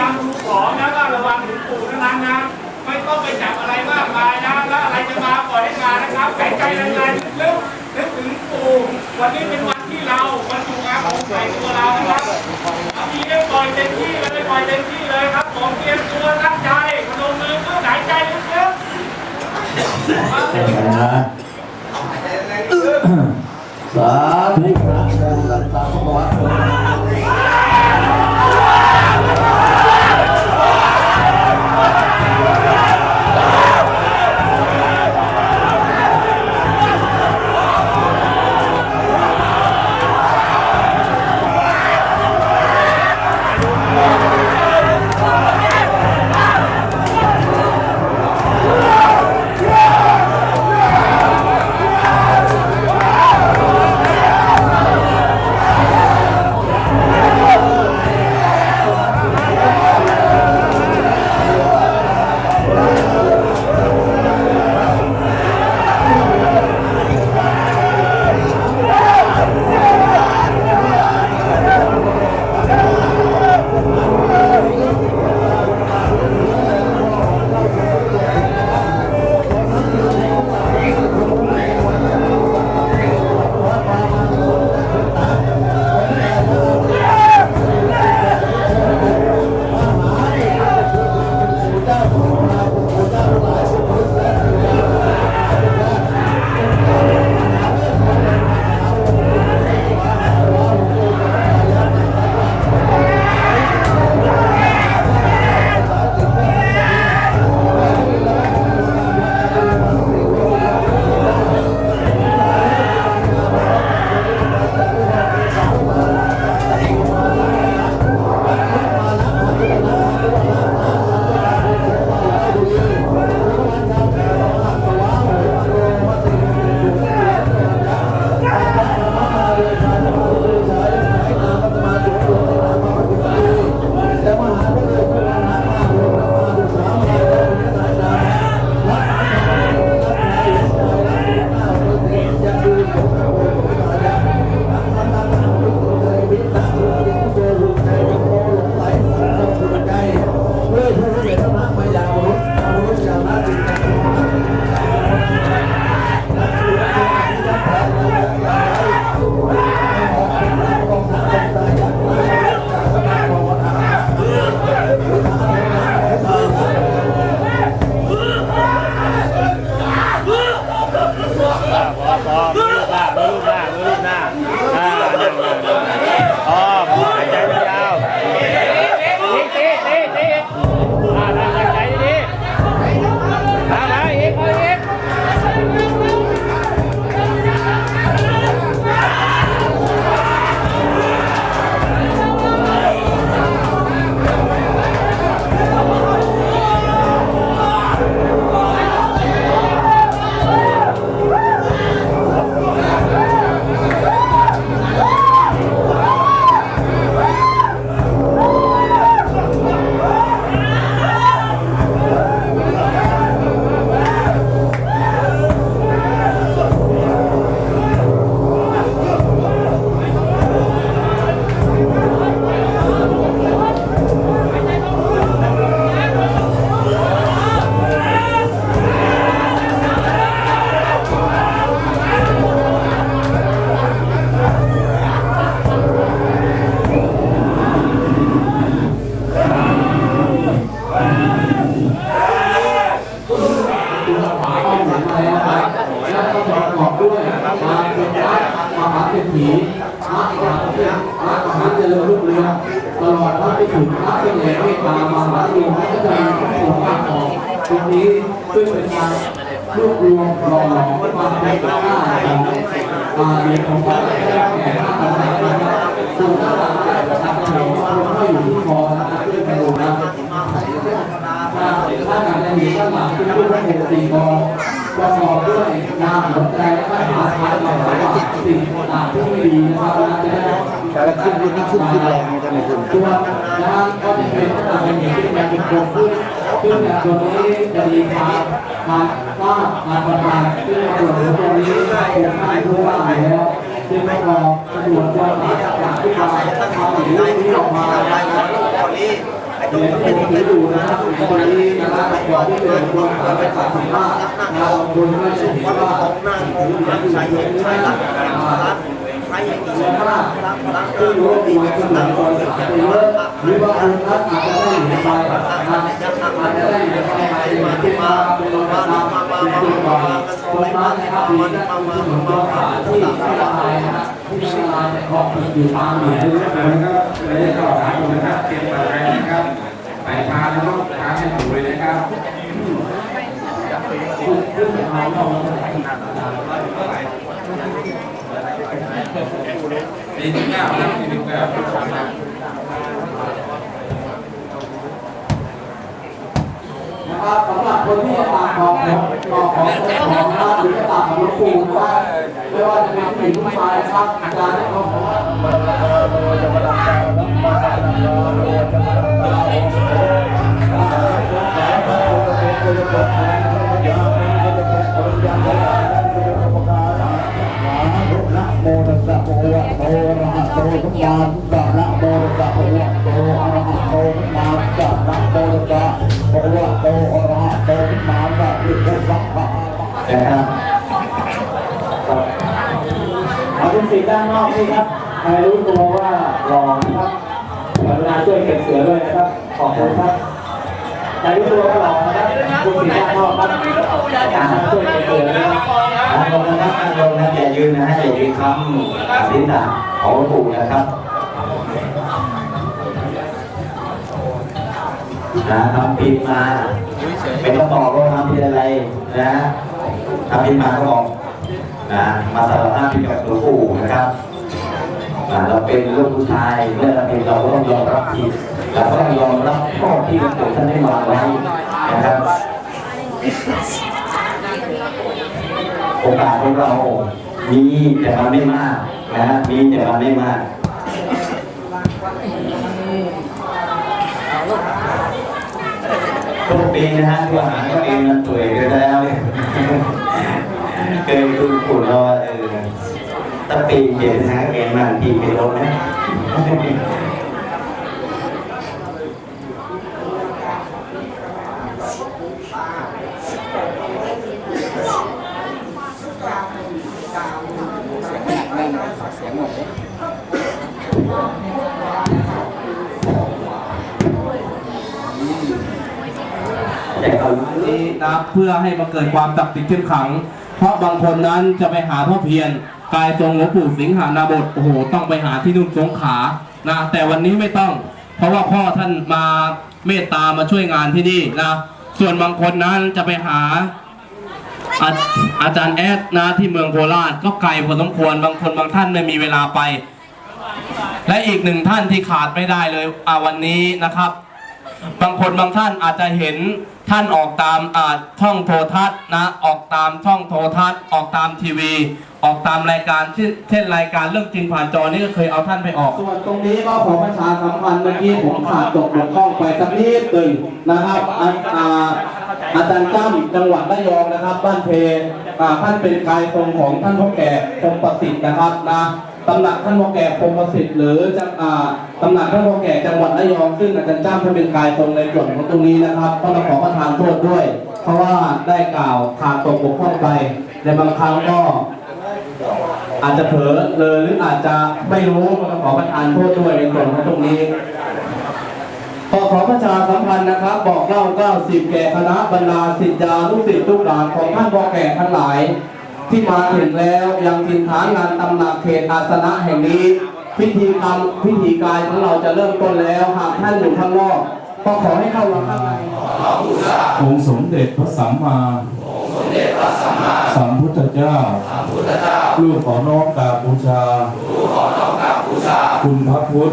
ยงพยายาดูของนะก็ระวังถึงปู่เท่านั้นนะ ไม่ต้องไปจับอะไรมากมายนะ แล้วอะไรจะมาปล่อยให้มานะครับหายใจแรงๆลึกนึกถึงปู่วันนี้เป็นวันที่เราวันถูกอาของใส่ตัวเรานะครับพี่เลี้ปล่อยเต็มที่เลยปล่อยเต็มที่เลยครับผมเตรียมตัวตั้งใจพนมมือเพื่อหายใจลึกๆ นะสาธุ ตามหาโลกก็จะมีพระองค์พรออกตรงนี้ซึ่งเป็นการรวบรวมรอหลอมความเป็นพระหน้าของอาเดียของพระแก่แก่พระอะไรนะครับส่วนพระหลังนะครับเราก็อยู่ที่คอนะครับด้วยกระดูกนะถ้าถ้าการจะมีข้างหลังเป็นรูปพระโพธิ์ตีกอ ประกอบด้วยนามหัวใจและก็หาทางเราระหว่างสิ่งต่างที่ไม่ดีนะครับนะจะได้แต่ละขึ้นรุ่นนี้ขึ้นขึ้นแรงจะไม่ขึ้นตัวนะก็จะเป็นต่างเป็นอย่างที่มันเป็นโครงขึ้นซึ่งในตัวนี้จะมีการการสร้างกาประทานซึ่งส่วนขอตัวนี้เป็นการรู้ว่าแล้วซึ่งประกอบกระบวนกาจากที่มาทำอย่างนี้ออกมานะครับตอนนี้ ดี๋ยวที่ผมถืออยู่นะครับตัวนี้นะครับก่อนที่เป็นคนขายไปตัดสินว่าเราคนไม่จะเห็นว่าของนั่งของนั่งใช้เองใช้รักรักใช้เองเงินมากรักรักซึ่งรู้ดีว่าคนหลังตอนขายไปเยอะหรือว่าคนรักอาจจะได้เหรียญไปอาจจะได้เหรียญไปไปเหรียญที่มาเป็นรางวัลเป็นตัวก่อนตรงนั้นนะครับมีนักลงทุนของตัวขาที่ที่ละลายนะครับที่ละลายแต่ออกอยู่ตามเหรียญนะครับเลยได้ต่อสายคนนะครับเตรียมอะไรนะครับไปทานแล้วก็ทานให้ถูก เลยนะครับสี่สิบเก้าครับสี่สิบเก้านะครับสำหรับคนที่จะตามของของของของของนะครับหรือจะตามของหลวงปู่นะครับไม่ว่าจะเป็นผู้หญิงผู้ชายนะครับอาจารย์ได้ของผมว่านะโมตัสสะภะคะวะโตอะระ นะคะวะโตอะระหะโตสัมมาสัมพุทธัสสะนะโมตัสสะภะคะวะโตอะระหะโตสัมมาสัมพุทธัสสะนะนะครับเอาเป็นสีด้านนอกนี่ครับใครรู้ตัวว่าหลอนะครับกรุณาช่วยเก็บเสือด้วยนะครับ ขอบคุณครับ ใครรู้ตัวว่าหลอนะครับคุณสีด้านนอกครับการช่วยเก็บเสือนะครับนั่งลงนะครับนั่งลงนะอย่ายืนนะฮะอย่ายืนคำลิ้นอะของหลวงปู่นะครับนะทำผิดมาไม่ต้องบอกว่าทำผิดอะไรนะทำผิดมาก็บอกนะมาสารภาพผิดกับหลวงปู่นะครับเราเป็นลูกผู้ชายเมื่อเราเป็นเราก็ต้องยอมรับผิด เราก็ต้องยอมรับข้อที่หลวงปู่ท่านได้วางไว้นะครับ โอกาสของเรามีแต่มันไม่มากนะฮะมีแต่มันไม่มากทุกปีนะฮะที่อาหารก็เองมันตัวเองได้แล้วเคยดูขุนเราว่าเออตั้งปีเขียนะเกณฑ์มันปีเป็นลมนะ แต่เขา นี้นะ เพื่อให้มันเกิดความตักติดเข้มขัง เพราะบางคนนั้นจะไปหาพ่อเพียรกายทรงหลวงปู่สิงหานาบทโอ้โหต้องไปหาที่นุ่นสงขานะแต่วันนี้ไม่ต้อง เพราะว่าพ่อท่านมาเมตตามาช่วยงานที่นี่นะส่วนบางคนนั้นจะไปหาอาอาจารย์แอดนะที่เมืองโคราชก็ไกลพอสมควรบางคนบางท่านไม่มีเวลาไป และอีกหนึ่งท่านที่ขาดไม่ได้เลยอาวันนี้นะครับ บางคนบางท่านอาจจะเห็น ท่านออกตามช่องโทรทัศน์นะออกตามช่องโทรทัศน์ ออกตามทีวี ออกตามรายการเช่นรายการเรื่องจริงผ่านจอนี่ก็เคยเอาท่านไปออก ส่วนตรงนี้ก็ขอประชาสัมพันธ์เมื่อกี้ผมขาดตกบกพร่องไปสักนิดหนึ่งนะครับอาจารย์จ้ำจังหวัดระยองนะครับ บ้านเพอ่าท่านเป็นกายทรงของท่านพ่อแก่พรมประสิทธิ์นะครับนะตำหนักท่านพ่อแก่พรมประสิทธิ์หรือจังอ่า ตำหนักท่านพ่อแก่จังหวัดระยองซึ่งอาจารย์จ้ำท่านเป็นกายทรงในส่วนของตรงนี้นะครับต้องขอประทานโทษด้วย เพราะว่าได้กล่าวขาดตกบกพร่องไปในบางครั้งก็ อาจจะเผลอเลยหรืออาจจะไม่รู้ก็ต้องขอประทานโทษด้วยในส่วนของตรงนี้ขอขอประชาสัมพันธ์นะครับ บอกเล่า90แก่คณะบรรดาศิษยาลูกศิษย์ลูกหลานของท่านพ่อแก่ทั้งหลาย ที่มาถึงแล้วยังทินฐานงานตำหนักเขตอาสนะแห่งนี้ พิธีกรรมพิธีการของเราจะเริ่มต้นแล้ว หากท่านอยู่ข้างนอกก็ขอให้เข้ามาข้างในองค์สมเด็จพระสัมมาสัมพุทธเจ้า ลูกขอน้อมกราบบูชา คุณพระพุทธ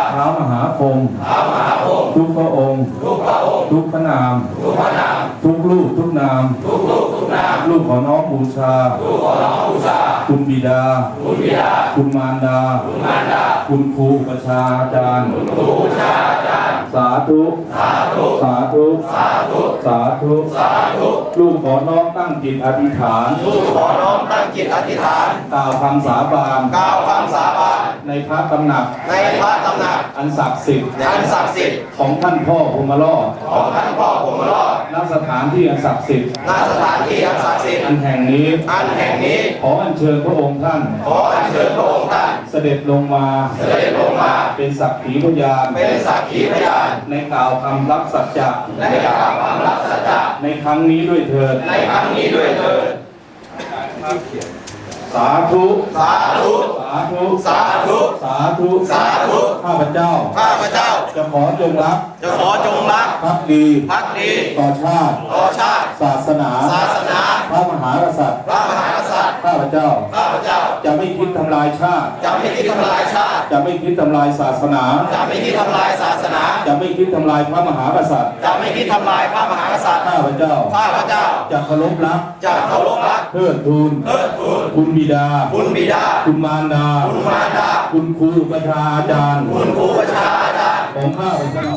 วมหาพรหมทุกพระองค์ ทุกพระนาม ทุกรูปทุกนาม ลูกขอน้อมบูชาคุณบิดา คุณมารดา คุณครูประชาจารย์ สาธุ สาธุ สาธุ สาธุ สาธุ ลูกขอน้อมตั้งจิตอธิษฐานขอน้อมตั้งจิตอธิษฐาน กล่าวคำสาบาน กล่าวคำสาบาน ในพระตำหนัก ในพระตำหนัก อันศักดิ์สิทธิ์ อันศักดิ์สิทธิ์ ของท่านพ่อพรหมรอดของท่านพ่อผมรอดณสถานที่อันศักดิ์สิทธิ์ณสถานที่อันศักดิ์สิทธิ์ อันแห่งนี้ อันแห่งนี้ ขออัญเชิญพระองค์ท่าน ขออัญเชิญพระองค์ท่าน เสด็จลงมาเสด็จลงมา เป็นสักขีพยานเป็นสักขีพยานในกล่าวคำรับสัจจะในกล่าวคำรับสัจจะในครั้งนี้ด้วยเถิดในครั้งนี้ด้วยเถิดสาธุสาธุสาธุสาธุสาธุสาธุข้าพเจ้าข้าพเจ้าจะขอจงรักจะขอจงรักภักดีภักดีต่อชาติต่อชาติ ศาสนา ศาสนา พระมหากษัตริย์พระมหากษัตริย์ข้าพเจ้า ข้าพเจ้า จะไม่คิดทำลายชาติ จะไม่คิดทำลายชาติ จะไม่คิดทำลายศาสนา จะไม่คิดทำลายศาสนา จะไม่คิดทำลายพระมหากษัตริย์ จะไม่คิดทำลายพระมหากษัตริย์ ข้าพเจ้า ข้าพเจ้า จะเคารพรัก จะเคารพรักเทิดทูน เทิดทูน คุณบิดา คุณบิดา คุณมารดา คุณมารดา คุณครูประชาอาจารย์ คุณครูประชาอาจารย์ ของข้าพเจ้า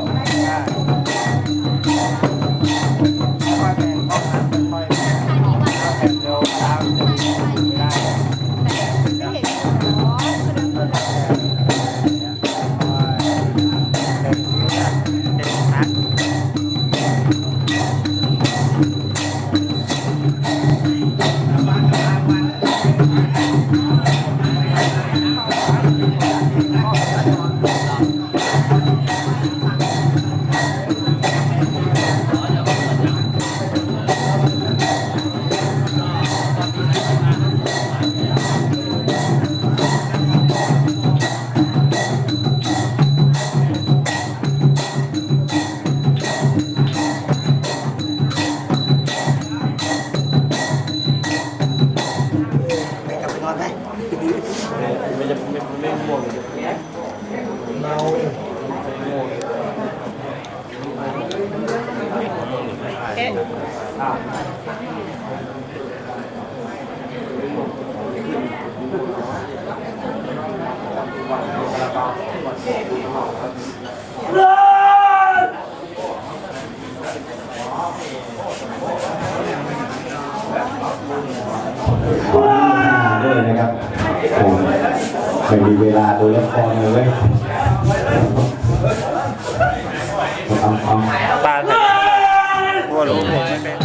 ไม่มีเวลาดูละครเลยทำทำปลาใส่ตัวหลวง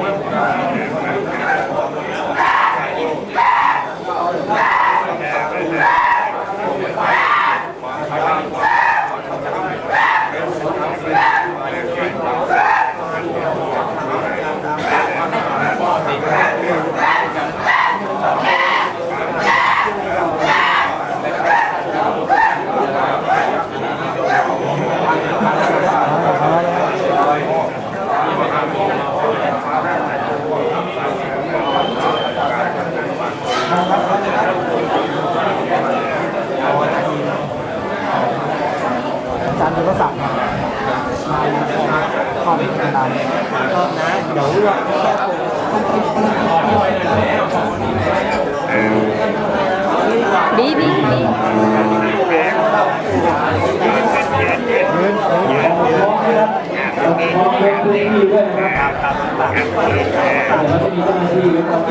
พ่อไม่เป็น บีบีบี ขอบคุณพื้นที่ด้วยนะครับเดี๋ยวเราจะมีเจ้าหน้าที่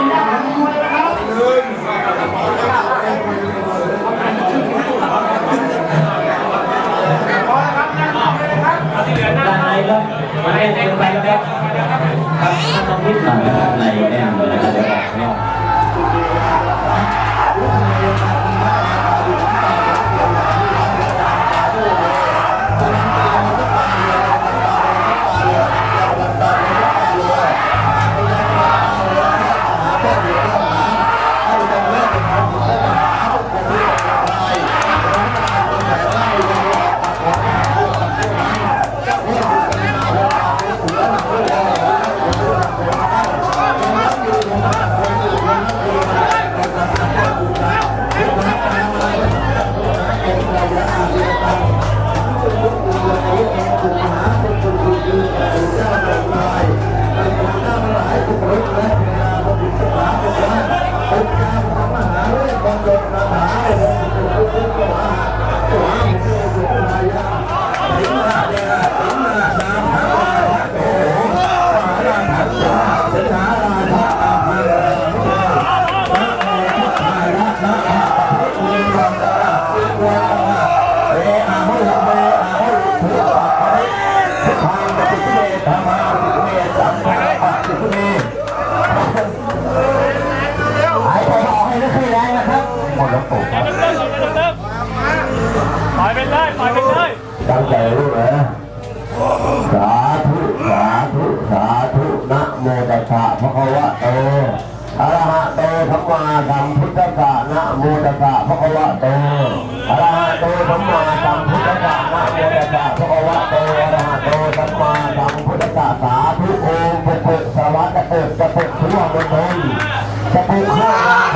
กเหมือนกันนะครับน้องมาได้ครับทีเลี้ยงมาจากด้านไปจากบ้านครับด้านในก็มาให้เต็มไปแล้วครับต้องนิดหน่อย จรู้ไหมสาธุสาธุสาธุนะโมตัสสะพระคะวะโตอะระหะโตธัมมาสัมพุทธัสสะนะโมตัสสะพระคะวะโตอะระหะโตธัมมาสัมพุทธัสสะนะโมตัสสะพระคะวะโตอะระหะโตธัมมาสัมพุทธัสสะสาธุโอมปุกุสวัสดิ์เกิดจะปุกทั่วมณฑลจะปุกข้าว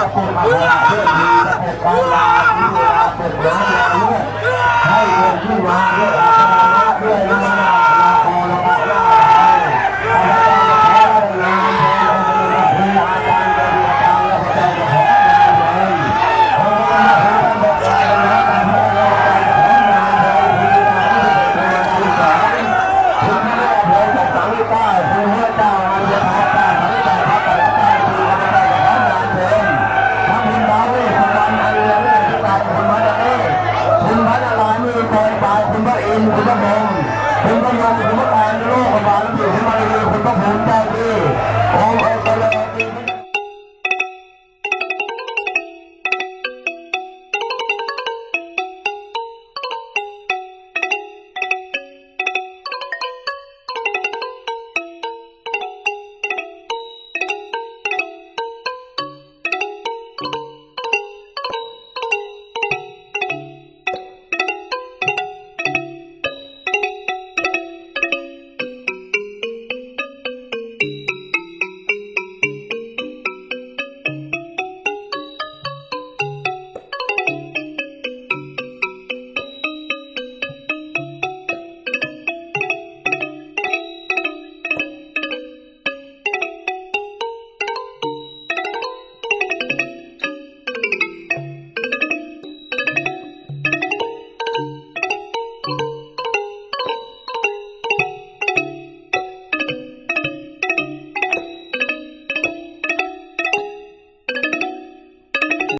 จะปุกมาเพื่อดีจะปุกกาาที่เวลาปุกน้ำเ Wow. Obrigado.